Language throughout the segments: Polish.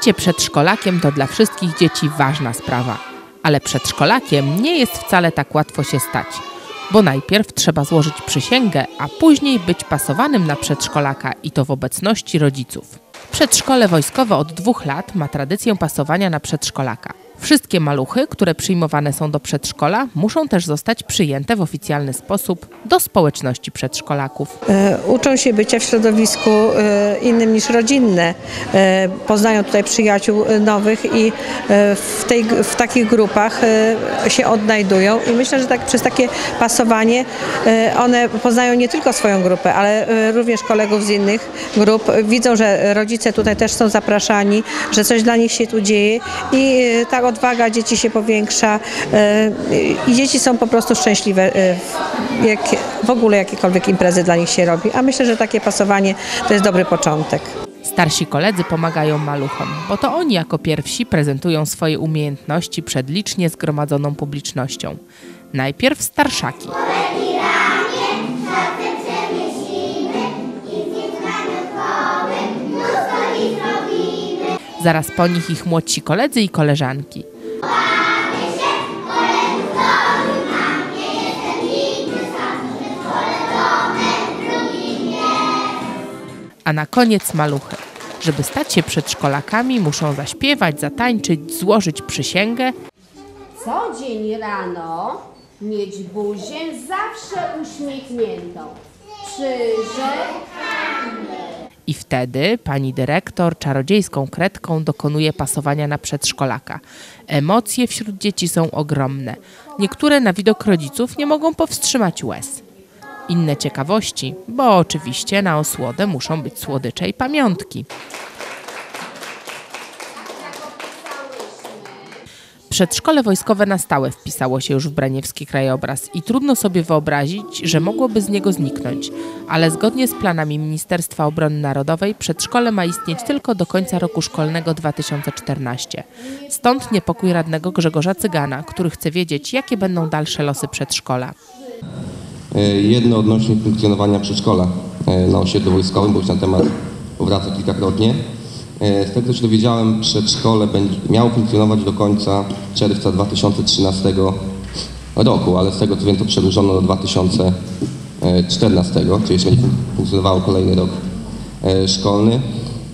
Bycie przedszkolakiem to dla wszystkich dzieci ważna sprawa, ale przedszkolakiem nie jest wcale tak łatwo się stać, bo najpierw trzeba złożyć przysięgę, a później być pasowanym na przedszkolaka i to w obecności rodziców. Przedszkole wojskowe od dwóch lat ma tradycję pasowania na przedszkolaka. Wszystkie maluchy, które przyjmowane są do przedszkola, muszą też zostać przyjęte w oficjalny sposób do społeczności przedszkolaków. E, Uczą się bycia w środowisku e, innym niż rodzinne. E, Poznają tutaj przyjaciół nowych i w, tej, w takich grupach się odnajdują. I myślę, że tak, przez takie pasowanie one poznają nie tylko swoją grupę, ale również kolegów z innych grup. Widzą, że rodzice tutaj też są zapraszani, że coś dla nich się tu dzieje i e, ta odwaga dzieci się powiększa e, i dzieci są po prostu szczęśliwe e, jak, w ogóle jakiekolwiek imprezy dla nich się robi. A myślę, że takie pasowanie to jest dobry początek. Starsi koledzy pomagają maluchom, bo to oni jako pierwsi prezentują swoje umiejętności przed licznie zgromadzoną publicznością. Najpierw starszaki. Zaraz po nich ich młodsi koledzy i koleżanki. A na koniec maluchy. Żeby stać się przedszkolakami, muszą zaśpiewać, zatańczyć, złożyć przysięgę, Co dzień rano mieć buzię zawsze uśmiechniętą. Przyrzekam. I wtedy pani dyrektor czarodziejską kredką dokonuje pasowania na przedszkolaka. Emocje wśród dzieci są ogromne. Niektóre na widok rodziców nie mogą powstrzymać łez. Inne ciekawości, bo oczywiście na osłodę muszą być słodycze i pamiątki. Przedszkole wojskowe na stałe wpisało się już w braniewski krajobraz i trudno sobie wyobrazić, że mogłoby z niego zniknąć. Ale zgodnie z planami Ministerstwa Obrony Narodowej przedszkole ma istnieć tylko do końca roku szkolnego 2014. Stąd niepokój radnego Grzegorza Cygana, który chce wiedzieć, jakie będą dalsze losy przedszkola. E, Jedno odnośnie funkcjonowania przedszkola e, na osiedlu wojskowym, bo już na temat powraca kilkakrotnie. E, Z tego co się dowiedziałem, przedszkole miało funkcjonować do końca czerwca 2013 roku, ale z tego co wiem to przedłużono do 2014, czyli jeszcze będzie fun- funkcjonowało kolejny rok e, szkolny.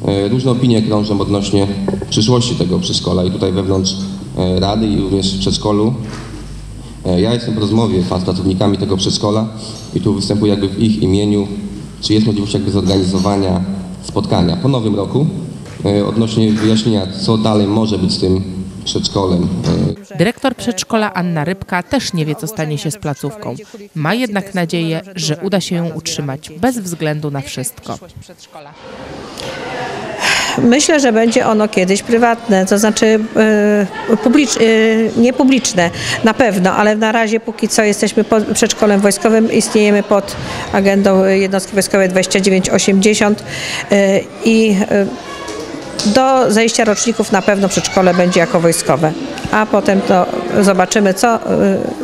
E, Różne opinie krążą odnośnie przyszłości tego przedszkola i tutaj wewnątrz Rady i również w przedszkolu Ja jestem w rozmowie z pracownikami tego przedszkola i tu występuję jakby w ich imieniu, czy jest możliwość jakby zorganizowania spotkania po nowym roku odnośnie wyjaśnienia, co dalej może być z tym przedszkolem. E, Dyrektor przedszkola Anna Rybka też nie wie, co stanie się z placówką. Ma jednak nadzieję, że uda się ją utrzymać bez względu na wszystko. Myślę, że będzie ono kiedyś prywatne, to znaczy e, publicz, e, nie publiczne na pewno, ale na razie póki co jesteśmy pod przedszkolem wojskowym, istniejemy pod agendą jednostki wojskowej 2980 e, i e, do zejścia roczników na pewno przedszkole będzie jako wojskowe, a potem to zobaczymy co, e,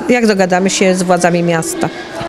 jak dogadamy się z władzami miasta.